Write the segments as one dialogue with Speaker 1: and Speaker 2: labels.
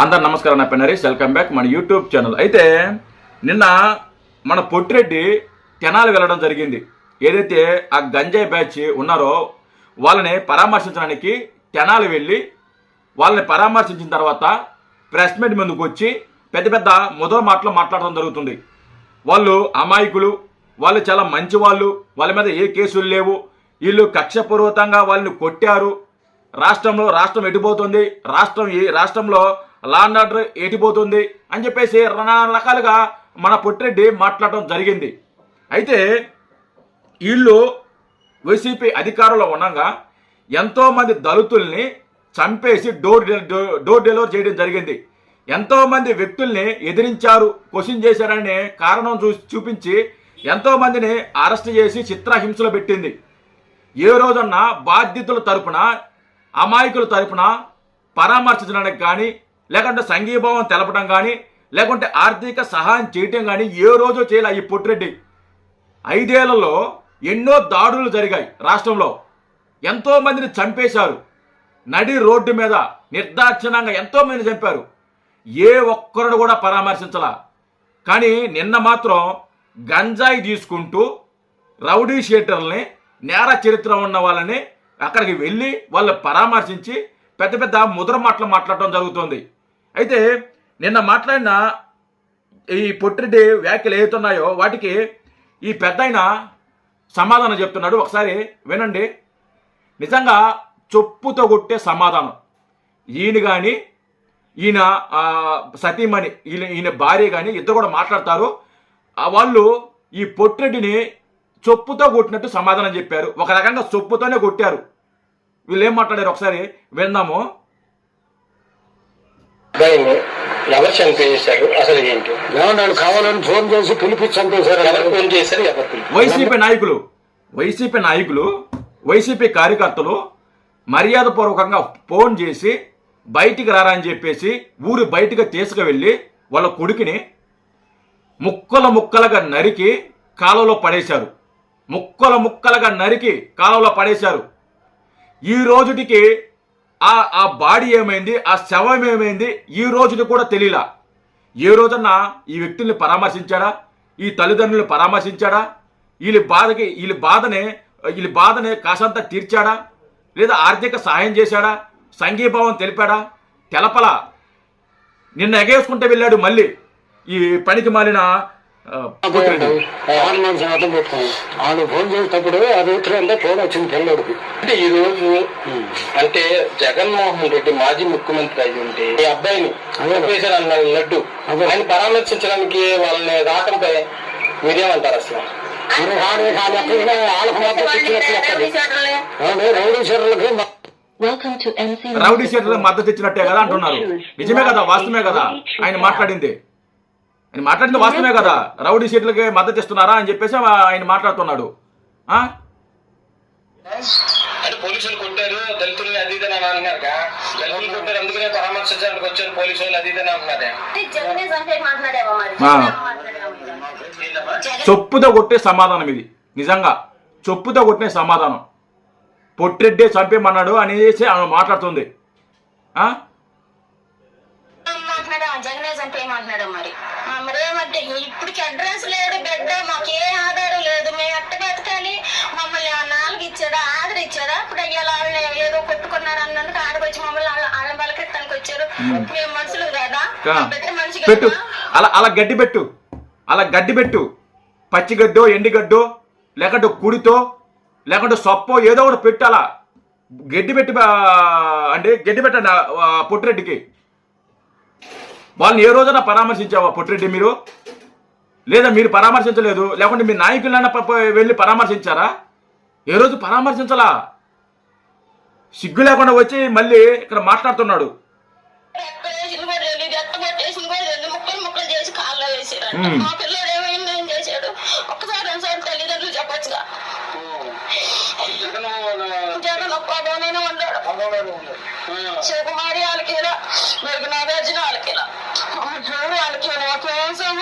Speaker 1: అందరు నమస్కారం నా పెన్నరి వెల్కమ్ బ్యాక్ మన యూట్యూబ్ ఛానల్. అయితే నిన్న మన పొట్టిరెడ్డి తెనాలి వెళ్ళడం జరిగింది. ఏదైతే ఆ గంజాయి బ్యాచ్ ఉన్నారో వాళ్ళని పరామర్శించడానికి తెనాలి వెళ్ళి వాళ్ళని పరామర్శించిన తర్వాత ప్రెస్ మీట్ ముందుకు వచ్చి పెద్ద పెద్ద మొదల మాటలు మాట్లాడడం జరుగుతుంది. వాళ్ళు అమాయకులు వాళ్ళు చాలా మంచి వాళ్ళు వాళ్ళ మీద ఏ కేసులు లేవు. వీళ్ళు కక్షపూర్వకంగా వాళ్ళని కొట్టారు. రాష్ట్రంలో రాష్ట్రం ఎటుపోతుంది? రాష్ట్రం ఈ రాష్ట్రంలో లా అండ్ ఆర్డర్ ఏటిపోతుంది అని చెప్పేసి నానా రకాలుగా మన పొట్టిరెడ్డి మాట్లాడటం జరిగింది. అయితే వీళ్ళు వైసీపీ అధికారంలో ఉండగా ఎంతోమంది దళితుల్ని చంపేసి డోర్ డో- డోర్ డెలివరీ చేయడం జరిగింది. ఎంతోమంది వ్యక్తుల్ని ఎదిరించారు క్వశ్చన్ చేశారనే కారణం చూ చూపించి ఎంతోమందిని అరెస్ట్ చేసి చిత్రహింసలో పెట్టింది. ఏ రోజన్నా బాధ్యతల తరపున అమాయకుల తరపున పరామర్శించడానికి కానీ లేకుంటే సంఘీభావం తెలపడం కానీ లేకుంటే ఆర్థిక సహాయం చేయటం కానీ ఏ రోజు చేయలే ఈ పొట్టిరెడ్డి. ఐదేళ్ళలో ఎన్నో దాడులు జరిగాయి రాష్ట్రంలో. ఎంతో మందిని చంపేశారు. నడి రోడ్డు మీద నిర్దాక్షిణంగా ఎంతో మందిని చంపారు. ఏ ఒక్కరిని కూడా పరామర్శించలా. కానీ నిన్న మాత్రం గంజాయి తీసుకుంటూ రౌడీ షీటర్ని నేర చరిత్ర ఉన్న వాళ్ళని అక్కడికి వెళ్ళి వాళ్ళు పరామర్శించి పెద్ద పెద్ద ముద్ర మాటలు మాట్లాడటం జరుగుతుంది. అయితే నిన్న మాట్లాడిన ఈ పొట్టిరెడ్డి వ్యాఖ్యలు ఏతున్నాయో వాటికి ఈ పెద్ద సమాధానం చెప్తున్నాడు. ఒకసారి వినండి. నిజంగా చొప్పుతో కొట్టే సమాధానం. ఈయన కానీ ఈయన సతీమణి ఈయన ఈయన భార్య కానీ ఇద్దరు కూడా మాట్లాడతారు. వాళ్ళు ఈ పొట్టిరెడ్డిని చొప్పుతో కొట్టినట్టు సమాధానం చెప్పారు. ఒక రకంగా చొప్పుతోనే కొట్టారు. వీళ్ళు ఏం మాట్లాడారు? ఒకసారి విందాము.
Speaker 2: అబ్బాయిని ఎవరు చంపేశారు అసలు ఏంటి?
Speaker 3: ఏమన్నాడు కావాలని ఫోన్ చేసి పిలిపించి చంపేశారు
Speaker 2: ఎవరు ఫోన్ చేశారు? ఎవరు?
Speaker 1: వైసీపీ నాయకులు వైసీపీ నాయకులు వైసీపీ కార్యకర్తలు మర్యాదపూర్వకంగా ఫోన్ చేసి బయటికి రారా అని చెప్పేసి ఊరి బయటికి తీసుకువెళ్ళి వాళ్ళ కొడుకుని ముక్కల ముక్కలుగా నరికి కాలువలో పడేశారు. ముక్కల ముక్కలుగా నరికి కాలువలో పడేశారు. ఈ రోజుటికి ఆ ఆ బాడీ ఏమైంది? ఆ శవం ఏమైంది? ఈ రోజుకి కూడా తెలియలా ఏ రోజన్న ఈ వ్యక్తుల్ని పరామర్శించాడా? ఈ తల్లిదండ్రులను పరామర్శించాడా? వీళ్ళ బాధకి వీళ్ళ బాధనే వీళ్ళ బాధని కాసంత తీర్చాడా? లేదా ఆర్థిక సహాయం చేశాడా? సంఘీభావం తెలిపాడా? తెలపలా. నిన్న ఎగేసుకుంటే వెళ్ళాడు మళ్ళీ. ఈ పనికి మాలిన
Speaker 3: హనుమాన్ శాతం పెట్టుకున్నాం ఆయన ఫోన్ చేసేటప్పుడు ఆ రైతులు అంటే ఫోన్ వచ్చింది పిల్లడికి
Speaker 2: అంటే ఈ రోజు అంటే జగన్మోహన్ రెడ్డి మాజీ ముఖ్యమంత్రి అయి ఉంటే ఈ అబ్బాయిని
Speaker 3: అదే.
Speaker 2: చంపేశారు అన్నారు లడ్డు.
Speaker 3: అదే.
Speaker 2: ఆయన పరామర్శించడానికి వాళ్ళని రాకంపై మీరేమంటారు అసలు?
Speaker 3: రౌడీ శర్లకి
Speaker 4: Welcome to MC
Speaker 1: రౌడీ షీటర్లకు మద్దతు ఇచ్చినట్టే కదా అంటున్నారు. నిజమే కదా వాస్తవమే కదా? ఆయన మాట్లాడింది. ఆయన మాట్లాడింది వాస్తవమే కదా. రౌడీ షీట్లకి మద్దతు ఇస్తున్నారా అని చెప్పేసి ఆయన మాట్లాడుతున్నాడు. ఆ?
Speaker 2: అంటే పోలీసులు కొట్టారు దళితుల్ని అది ఇది అని అన్నారు దళితులు కొట్టారు అందుకనే పరామర్శించడానికి వచ్చారు పోలీసు వాళ్ళు అది ఇది అని అంటున్నారే
Speaker 4: జగనే చంపే మాట్లాడేవా మరి?
Speaker 1: ఆ.
Speaker 4: మాట్లాడేవా
Speaker 1: చొప్పుతో కొట్టే సమాధానం ఇది నిజంగా. చొప్పుతో కొట్టే సమాధానం. పొట్టిరెడ్డి చంపేమన్నాడు అనేసి ఆమె మాట్లాడుతుంది.
Speaker 4: జగనే మరి? ఏమంటే ఇప్పటికి అడ్రస్ లేడు బిడ్డ మాకు ఆధారం లేదు. మేము ఎట్ట బతకాలి? మమ్మల్ని ఆ నాలుగు ఇచ్చాడా ఆధార్ ఇచ్చాడా ఇప్పుడు అయ్యాల వాళ్ళని ఏదో కొట్టుకున్నారు అన్నందుకు ఆడకొచ్చి మమ్మల్ని వాళ్ళ బలకెత్తానికి వచ్చారు. మేము మనుషులు కదా? మనిషి
Speaker 1: పెట్టు. అలా అలా గడ్డి పెట్టు. అలా గడ్డి పెట్టు. పచ్చి గడ్డో ఎండి గడ్డో లేకుంటే కుడితో లేకుంటే సొప్పో ఏదో ఒకటి పెట్టు అలా. గడ్డి పెట్టి అంటే గడ్డి పెట్టండి పొట్టిరెడ్డికి. వాళ్ళని ఏ రోజైనా పరామర్శించావా పొట్టిరెడ్డి మీరు? లేదా మీరు పరామర్శించలేదు? లేకుంటే మీ ప- వెళ్ళి పరామర్శించారా? ఏ రోజు పరామర్శించలా? సిగ్గు లేకుండా వచ్చి మళ్ళీ ఇక్కడ మాట్లాడుతున్నాడు.
Speaker 4: జగన్ శివకుమారి వాళ్ళకేలా మరి నాగార్జున వాళ్ళకేలా చూడు వాళ్ళకేలా కోసం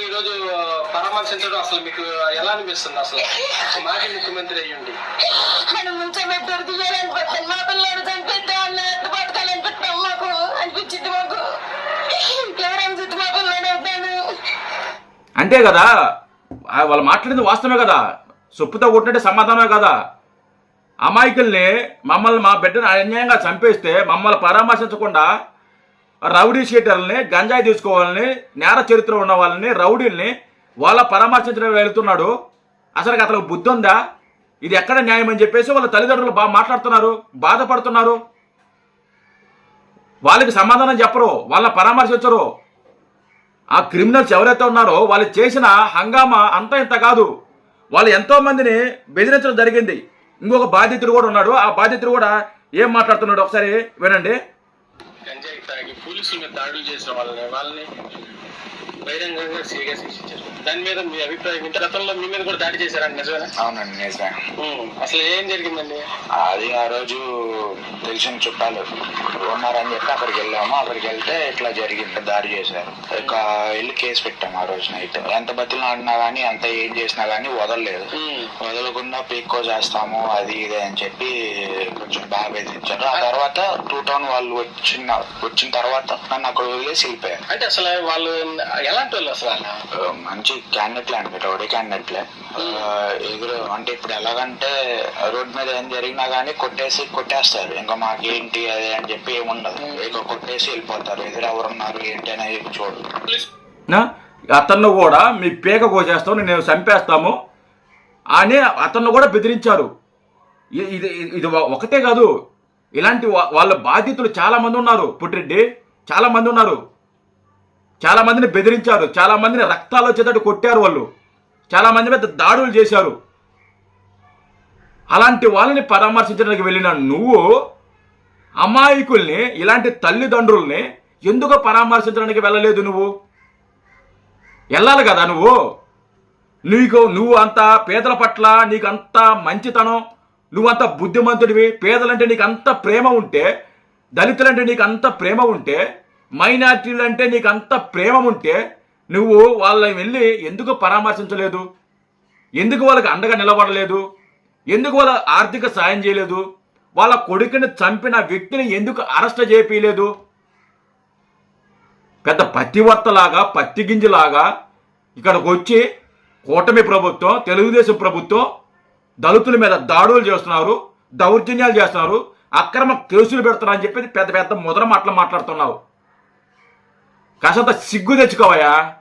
Speaker 2: ఈరోజు పరామర్శించడం అసలు మీకు ఎలా అనిపిస్తుంది అసలు? ముఖ్యమంత్రి
Speaker 4: అనిపించింది మాకు
Speaker 1: అంతే కదా? వాళ్ళు మాట్లాడింది వాస్తవమే కదా? సొప్పుతో కొట్టినట్టు సమాధానమే కదా? అమాయకుల్ని మమ్మల్ని మా బిడ్డను అన్యాయంగా చంపేస్తే మమ్మల్ని పరామర్శించకుండా రౌడీ షీటర్లని గంజాయి తీసుకోవాలని నేర చరిత్ర ఉన్న వాళ్ళని రౌడీల్ని వాళ్ళ పరామర్శించడం వెళుతున్నాడు. అసలు అతనికి బుద్ధి ఉందా? ఇది ఎక్కడ న్యాయం అని చెప్పేసి వాళ్ళ తల్లిదండ్రులు బాగా మాట్లాడుతున్నారు బాధపడుతున్నారు. వాళ్ళకి సమాధానం చెప్పరు వాళ్ళని పరామర్శించరు. ఆ క్రిమినల్స్ ఎవరైతే ఉన్నారో వాళ్ళు చేసిన హంగామా అంత ఇంత కాదు. వాళ్ళు ఎంతో మందిని బెదిరించడం జరిగింది. ఇంకొక బాధితుడు కూడా ఉన్నాడు. ఆ బాధితుడు కూడా ఏం మాట్లాడుతున్నాడు? ఒకసారి వినండి.
Speaker 2: గంజాయి తాగి పోలీసుల మీద దాడులు చేసిన వాళ్ళని వాళ్ళని బహిరంగంగా శిక్షించారు దాని మీద మీ అభిప్రాయం ఏంటి? గతంలో మీ మీద కూడా దాడి చేశారండి నిజమేనా?
Speaker 5: అవునండి నిజమే.
Speaker 2: అసలు ఏం జరిగిందండి?
Speaker 5: అది ఆ రోజు తెలిసిన చుట్టాలు ఉన్నారని చెప్పి అక్కడికి వెళ్ళాము. అక్కడికి వెళ్తే ఇట్లా జరిగింది దాడి చేశారు. ఇక వెళ్ళి కేసు పెట్టాము ఆ రోజు నైట్. ఎంత బతిలో ఆడినా గానీ ఎంత ఏం చేసినా గానీ వదలలేదు. వదలకుండా పీక్కో చేస్తాము అది ఇది అని చెప్పి కొంచెం బాగా బెదిరించారు ఆ తర్వాత టూ టౌన్ వాళ్ళు వచ్చిన వచ్చిన తర్వాత నన్ను అక్కడ వదిలేసి వెళ్ళిపోయారు.
Speaker 2: అంటే అసలు వాళ్ళు ఎలాంటి వాళ్ళు అసలు ఆయన?
Speaker 5: మంచి క్యాండిడేట్లే అండి రౌడీ క్యాండిడేట్లే ఎదురు అంటే ఇప్పుడు ఎలాగంటే రోడ్ మీద ఏం జరిగినా గానీ కొట్టేసి కొట్టేస్తారు. ఇంకా మాకేంటి అదే అని చెప్పి ఏముండదు. ఇక కొట్టేసి వెళ్ళిపోతారు. ఎదురు ఎవరున్నారు ఏంటి అనేది చూడు.
Speaker 2: పోలీస్
Speaker 1: నా? అతన్ని కూడా మీ పేక కోసేస్తాం నేను చంపేస్తాము అని అతన్ని కూడా బెదిరించారు. ఇది ఇది ఒకటే కాదు. ఇలాంటి వా- వాళ్ళ బాధితులు చాలా మంది ఉన్నారు. పుట్టిరెడ్డి చాలా మంది ఉన్నారు. చాలా మందిని బెదిరించారు చాలా మందిని రక్తాలు వచ్చేటట్టు కొట్టారు వాళ్ళు. చాలా మంది మీద దాడులు చేశారు. అలాంటి వాళ్ళని పరామర్శించడానికి వెళ్ళిన నువ్వు అమాయకుల్ని ఇలాంటి తల్లిదండ్రుల్ని ఎందుకు పరామర్శించడానికి వెళ్ళలేదు నువ్వు? వెళ్ళాలి కదా నువ్వు. నీకు నువ్వు అంత పేదల పట్ల నీకు అంత మంచితనం నువ్వంత బుద్ధిమంతుడివి. పేదలంటే నీకు అంత ప్రేమ ఉంటే దళితులంటే నీకు అంత ప్రేమ ఉంటే మైనార్టీలు అంటే నీకు అంత ప్రేమ ఉంటే నువ్వు వాళ్ళని వెళ్ళి ఎందుకు పరామర్శించలేదు? ఎందుకు వాళ్ళకి అండగా నిలబడలేదు? ఎందుకు వాళ్ళ ఆర్థిక సాయం చేయలేదు? వాళ్ళ కొడుకుని చంపిన వ్యక్తిని ఎందుకు అరెస్ట్ చేయలేదు పెద్ద పత్తివర్తలాగా పత్తి గింజలాగా ఇక్కడికి వచ్చి కూటమి ప్రభుత్వం తెలుగుదేశం ప్రభుత్వం దళితుల మీద దాడులు చేస్తున్నారు దౌర్జన్యాలు చేస్తున్నారు అక్రమ కేసులు పెడుతున్నారు అని చెప్పి పెద్ద పెద్ద ముద్ర మాటలు మాట్లాడుతున్నావు. కాసంత సిగ్గు తెచ్చుకోవయ్యా.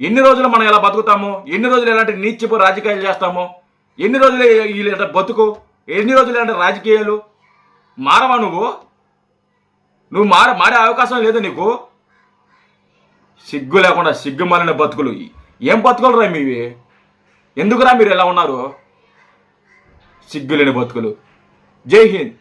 Speaker 1: ఎన్ని రోజులు మనం ఇలా బతుకుతాము? ఎన్ని రోజులు ఇలాంటి నీచపు రాజకీయాలు చేస్తాము? ఎన్ని రోజులు ఇలాంటి బతుకు? ఎన్ని రోజులు ఇలాంటి రాజకీయాలు? మారవా నువ్వు? నువ్వు మార మారే అవకాశం లేదు నీకు. సిగ్గు లేకుండా సిగ్గు మారిన బతుకులు. ఏం బతుకులరా మీవి? ఎందుకురా మీరు ఎలా ఉన్నారు? సిగ్గు లేని బతుకులు. జై హింద్.